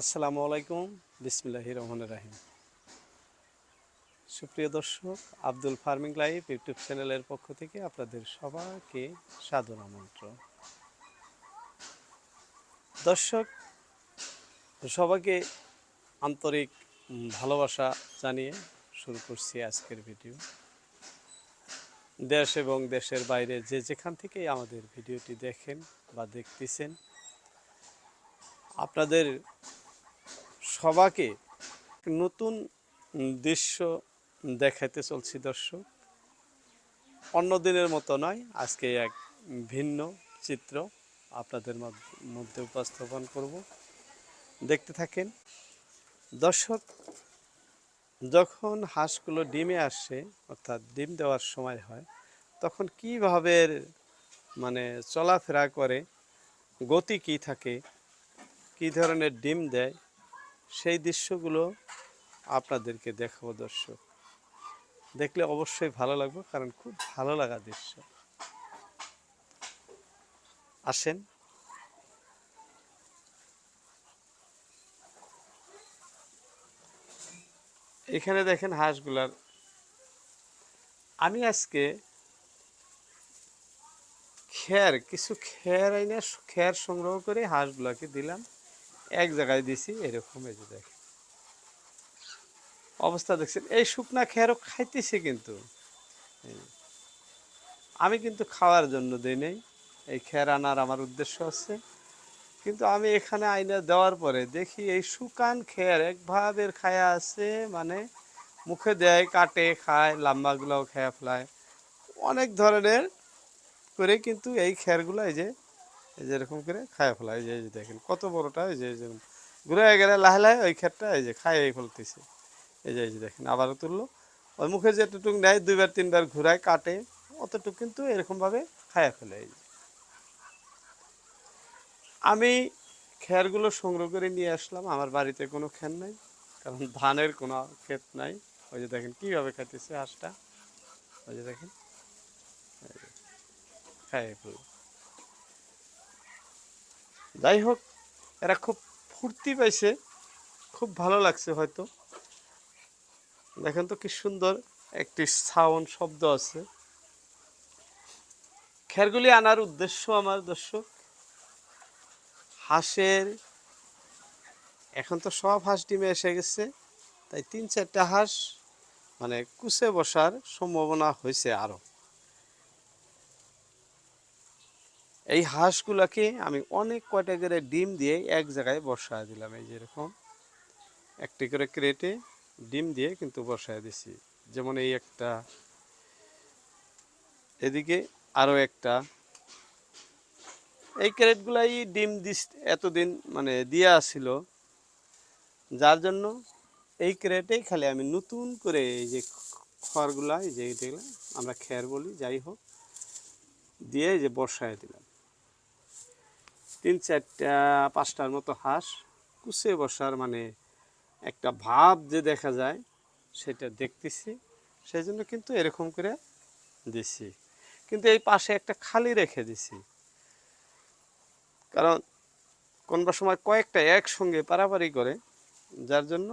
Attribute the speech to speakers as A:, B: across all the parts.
A: আসসালামু আলাইকুম। বিসমিল্লাহ রহমান রাহিম। সুপ্রিয় দর্শক, আব্দুল ফার্মিং লাইভ ইউটিউব চ্যানেলের পক্ষ থেকে আপনাদের সবাইকে সাদর আমন্ত্রণ। দর্শক, সবাইকে আন্তরিক ভালোবাসা জানিয়ে শুরু করছি আজকের ভিডিও। দেশ এবং দেশের বাইরে যে যেখান থেকে আমাদের ভিডিওটি দেখেন বা দেখতেছেন, আপনাদের সবাকে নতুন দৃশ্য দেখাতে চলছি দর্শক। অন্য দিনের মতো নয়, আজকে এক ভিন্ন চিত্র আপনাদের মধ্যে উপস্থাপন করব। দেখতে থাকেন, দর্শক, যখন হাঁসগুলো ডিমে আসে, অর্থাৎ ডিম দেওয়ার সময় হয়, তখন কীভাবে মানে চলাফেরা করে, গতি কী থাকে, কী ধরনের ডিম দেয় সেই দৃশ্যগুলো আপনাদেরকে দেখাবো, দর্শক। দেখলে অবশ্যই ভালো লাগবে, কারণ খুব ভালো লাগা দৃশ্য। আসেন। এখানে দেখেন হাঁসগুলার। আমি আজকে খের কিছু খের আইনে খের সংগ্রহ করে হাঁসগুলাকে দিলাম। এক জায়গায় দিছি, এরকম এই যে দেখেন। অবস্থা দেখছেন, এই শুকনা খেয়ারও খাইতেছে কিন্তু। আমি কিন্তু খাওয়ার জন্য দিই নেই, এই খের আনার আমার উদ্দেশ্য আছে কিন্তু আমি এখানে আইনা দেওয়ার পরে দেখি এই শুকান খের একভাবে খায়া আছে মানে মুখে দেয়, কাটে, খায় লাম্বাগুলোও খেয়া ফেলায়। অনেক ধরনের করে কিন্তু এই খেরগুলো এই যে এই যে এরকম করে খায় ফেলায় এই যে দেখেন কত বড়টা, এই যে এই যে, ঘুরে গেলে লাহে লাহে ওই খেরটা এই যে খাইয়ে ফেলতেছে। এই যে এই যে দেখেন আবারও তুললো। ওই মুখে যেটুকু নেয়, দুইবার, তিনবার ঘুরায়, কাটে, অতটুকু কিন্তু এরকমভাবে খায়া ফেলে। এই যে। আমি খেরগুলো সংগ্রহ করে নিয়ে আসলাম, আমার বাড়িতে কোনো খের নাই, কারণ ধানের কোনো ক্ষেত নাই। ওই যে দেখেন কীভাবে খাইতেছে হাঁসটা, ওই যে দেখেন খাইয়ে ফেলল। যাই হোক এরা খুব ফুর্তি পাইছে। খুব ভালো লাগছে হয়তো। দেখেন তো কি সুন্দর একটি সাউন্ড শব্দ আছে। খেরগুলি আনার উদ্দেশ্য আমার দর্শক, হাঁসের, এখন তো সব হাঁস ডিমে এসে গেছে, তাই তিন চারটা হাঁস মানে কুচে বসার সম্ভাবনা হয়েছে আরও। এই হাঁসগুলাকে আমি অনেক কয়টা করে ডিম দিয়ে এক জায়গায় বসায় দিলাম, এই যেরকম একটি করে ক্রেটে ডিম দিয়ে কিন্তু বসায় দিছি। যেমন এই একটা। এদিকে আরও একটা। এই ক্রেটগুলাই ডিম দিস, এতদিন মানে দিয়া ছিল। যার জন্য এই ক্রেটেই খালি আমি নতুন করে এই যে খড়গুলা, এই যে আমরা খের বলি, যাই হোক, দিয়ে যে বসায় দিলাম। তিন চারটা, পাঁচটার মতো হাঁস কুচে বসার মানে একটা ভাব যে দেখা যায়, সেটা দেখতেছি। সেই জন্য কিন্তু এরকম করে দিছি। কিন্তু এই পাশে একটা খালি রেখে দিছি। কারণ কোনবা সময় কয়েকটা একসঙ্গে পারাপারি করে, যার জন্য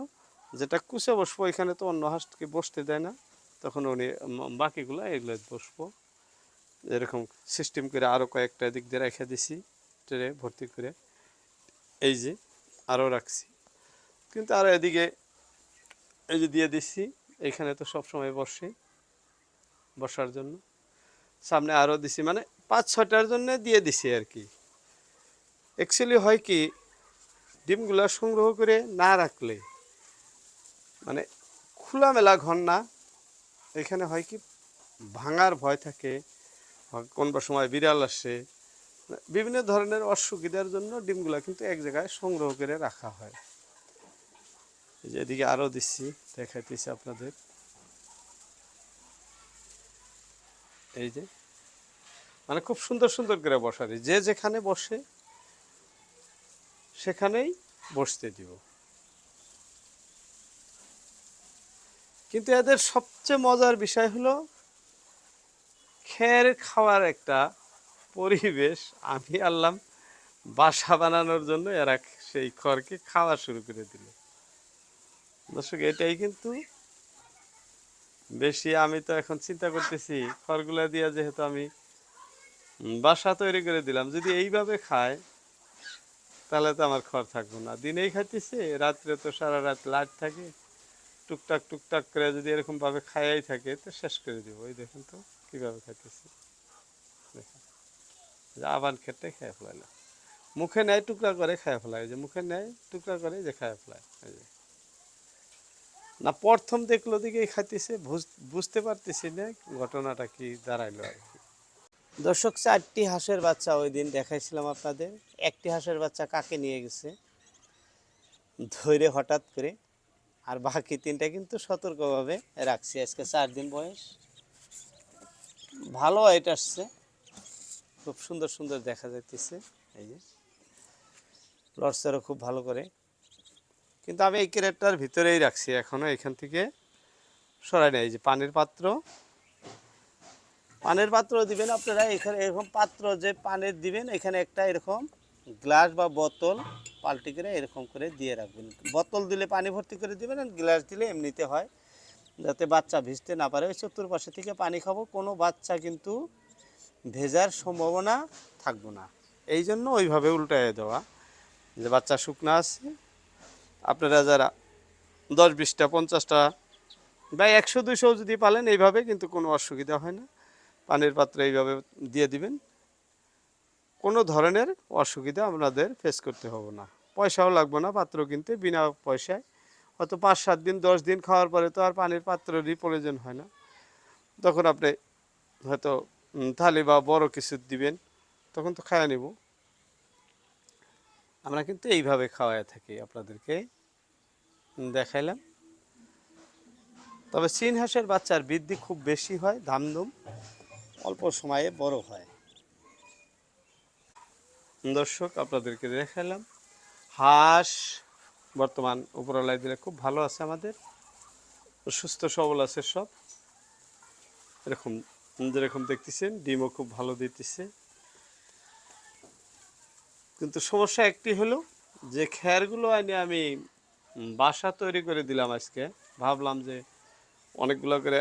A: যেটা কুচে বসবো, এখানে তো অন্য হাঁসকে বসতে দেয় না, তখন উনি বাকিগুলো এগুলো বসবো। এরকম সিস্টেম করে আরও কয়েকটা দিক দিয়ে রেখে দিছি। ট্রে ভর্তি করে এই যে আরও রাখছি। কিন্তু আরও এদিকে এই যে দিয়ে দিচ্ছি এইখানে তো সব সময় বসে, বসার জন্য। সামনে আরও দিছি মানে পাঁচ ছটার জন্য দিয়ে দিছি আর কি। অ্যাকচুয়ালি হয় কি, ডিমগুলো সংগ্রহ করে না রাখলে মানে খোলামেলা ঘর না, এখানে হয় কি ভাঙার ভয় থাকে হয় কোনবা সময় বিড়াল আসে বিভিন্ন ধরনের অসুবিধার জন্য ডিমগুলো কিন্তু এক জায়গায় সংগ্রহ করে রাখা হয়। যে এদিকে আরও দিচ্ছি, দেখাইতেছি আপনাদের। এই যে মানে খুব সুন্দর সুন্দর করে বসারি যে যেখানে বসে সেখানেই বসতে দিব। কিন্তু এদের সবচেয়ে মজার বিষয় হলো খের খাওয়ার একটা পরিবেশ, আমি আনলাম, বাসা বানানোর জন্য এরা সেই খড়কে খাওয়া শুরু করে দিল। দর্শক, এটাই কিন্তু বেশি আমি তো এখন চিন্তা করতেছি, খড়গুলা দিয়া যেহেতু আমি বাসা তৈরি করে দিলাম, যদি এইভাবে খায়, তাহলে তো আমার খড় থাকব না। দিনেই খাইতেছে, রাত্রে তো সারা রাত লাট থাকে, টুকটাক টুকটাক করে যদি এরকমভাবে খাইয়াই থাকে, তো শেষ করে দিব। ওই দেখেন তো কীভাবে খাইতেছে। দেখেন। আবার খেতে খেয়ে ফেলাইলো মুখে নেয় টুকরা করে খেয়ে ফেলায়, যে মুখে নেয় টুকরা করে যে খেয়ে ফেলায়। না, প্রথম দেখল দিকেই খাইতেছে, বুঝ- বুঝতে পারতেছি না ঘটনাটা কি দাঁড়াইলো আর কি।
B: দর্শক, চারটি হাঁসের বাচ্চা ওই দিন দেখাইছিলাম আপনাদের। একটি হাঁসের বাচ্চা কাকে নিয়ে গেছে? ধরে হঠাৎ করে। আর বাকি তিনটা কিন্তু সতর্কভাবে রাখছি। আজকে চার দিন বয়স। ভালো হাইট আসছে। খুব সুন্দর সুন্দর দেখা যাইতেছে, এই যে। লড়সারও খুব ভালো করে।
A: কিন্তু আমি এই ক্যারেটটার ভিতরেই রাখছি এখনও এখান থেকে সরাই নাই। যে পানির পাত্র।
B: পানের পাত্র দিবেন আপনারা, এখানে এরকম পাত্র যে পানের দিবেন, এখানে একটা এরকম গ্লাস বা বোতল পাল্টি করে এরকম করে দিয়ে রাখবেন। বোতল দিলে পানি ভর্তি করে দিবেন, আর গ্লাস দিলে এমনিতে হয়, যাতে বাচ্চা ভিজতে না পারে। ওই চতুর্পাশে থেকে পানি খাব। কোনো বাচ্চা কিন্তু ভেজার সম্ভাবনা থাকব না।
A: এই জন্য ওইভাবে উল্টায় দেওয়া। যে বাচ্চা শুকনা আছে, আপনারা যারা দশ বিশটা, পঞ্চাশটা বা একশো, দুশো যদি পালেন, এইভাবে কিন্তু কোনো অসুবিধা হয় না। পানির পাত্র এইভাবে দিয়ে দিবেন। কোনো ধরনের অসুবিধা আপনাদের ফেস করতে হবে না। পয়সাও লাগবে না, পাত্র কিনতে বিনা পয়সায়। হয়তো পাঁচ, সাত দিন, দশ দিন খাওয়ার পরে তো আর পানির পাত্রেরই প্রয়োজন হয় না। তখন আপনি হয়তো থালি বা বড় কিছু দিবেন, তখন তো খাওয়া নেব। আমরা কিন্তু এইভাবে খাওয়ায় থাকি আপনাদেরকে। দেখাইলাম। তবে চীন হাঁসের বাচ্চার বৃদ্ধি খুব বেশি হয়, ধামধুম
B: অল্প সময়ে বড় হয়।
A: দর্শক, আপনাদেরকে দেখাইলাম। হাঁস বর্তমান উপরওয়ালায় দিলে খুব ভালো আছে আমাদের। সুস্থ সবল আছে সব। এরকম যেরকম দেখতেছেন, ডিমও খুব ভালো দিতেছে। কিন্তু সমস্যা একটি হলো, যে খ্যারগুলো আইনে আমি বাসা তৈরি করে দিলাম আজকে। ভাবলাম যে অনেকগুলো করে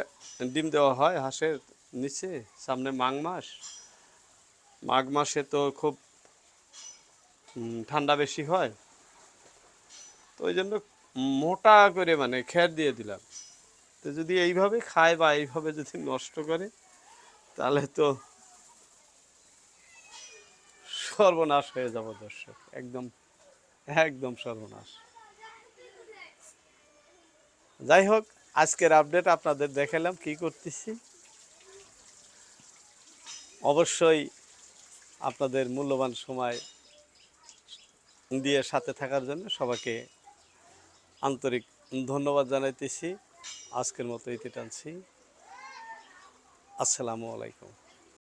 A: ডিম দেওয়া হয় হাঁসের নিচে, সামনে মাঘ মাস। মাঘ মাসে তো খুব ঠান্ডা বেশি হয়। তো ওই জন্য মোটা করে মানে খ্যার দিয়ে দিলাম। তো যদি এইভাবে খায় বা এইভাবে যদি নষ্ট করে তাহলে তো সর্বনাশ হয়ে যাব, দর্শক। একদম একদম সর্বনাশ। যাই হোক, আজকের আপডেট আপনাদের দেখালাম, কি করতেছি? অবশ্যই আপনাদের মূল্যবান সময় দিয়ে সাথে থাকার জন্য সবাইকে আন্তরিক ধন্যবাদ জানাইতেছি। আজকের মতো ইতি টানছি। আসসালামু আলাইকুম।